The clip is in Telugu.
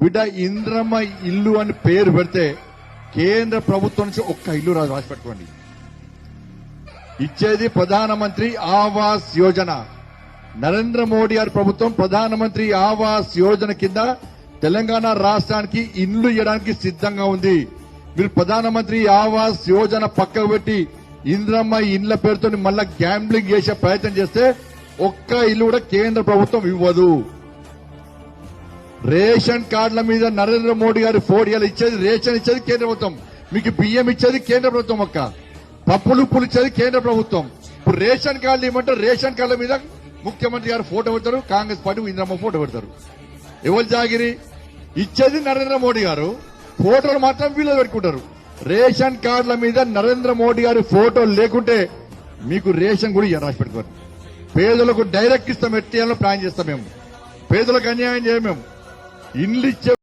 బిడ్డ ఇంద్రమ్మ ఇల్లు అని పేరు పెడితే కేంద్ర ప్రభుత్వం నుంచి ఒక్క ఇల్లు రాదు రాసి పెట్టుకోండి. ఇచ్చేది ప్రధానమంత్రి ఆవాస్ యోజన. నరేంద్ర మోడీ గారి ప్రభుత్వం ప్రధానమంత్రి ఆవాస్ యోజన కింద తెలంగాణ రాష్ట్రానికి ఇండ్లు ఇవ్వడానికి సిద్ధంగా ఉంది. మీరు ప్రధానమంత్రి ఆవాస్ యోజన పక్కకు పెట్టి ఇంద్రమ్మ ఇండ్ల పేరుతో మళ్ళా గ్యాంబ్లింగ్ చేసే ప్రయత్నం చేస్తే ఒక్క ఇల్లు కూడా కేంద్ర ప్రభుత్వం ఇవ్వదు. రేషన్ కార్డుల మీద నరేంద్ర మోడీ గారి ఫోర్ ఇచ్చేది రేషన్ ఇచ్చేది కేంద్ర ప్రభుత్వం. మీకు బియ్యం ఇచ్చేది కేంద్ర ప్రభుత్వం ఒక్క పప్పులు పులిచేది కేంద్ర ప్రభుత్వం. ఇప్పుడు రేషన్ కార్డులు ఇవ్వమంటే రేషన్ కార్డుల మీద ముఖ్యమంత్రి గారు ఫోటో పెడతారు కాంగ్రెస్ పార్టీ ఇంద్రమ్మ ఫోటో పెడతారు. ఎవరు జాగిరి? ఇచ్చేది నరేంద్ర మోడీ గారు. ఫోటోలు మాత్రం వీళ్ళు పెట్టుకుంటారు. రేషన్ కార్డుల మీద నరేంద్ర మోడీ గారి ఫోటో లేకుంటే మీకు రేషన్ కూడా రాసి పెట్టుకోరు. పేదలకు డైరెక్ట్ ఇస్తాం ఎట్టి ప్లాన్ చేస్తాం మేము. పేదలకు అన్యాయం చేయమేము ఇండ్లు ఇచ్చే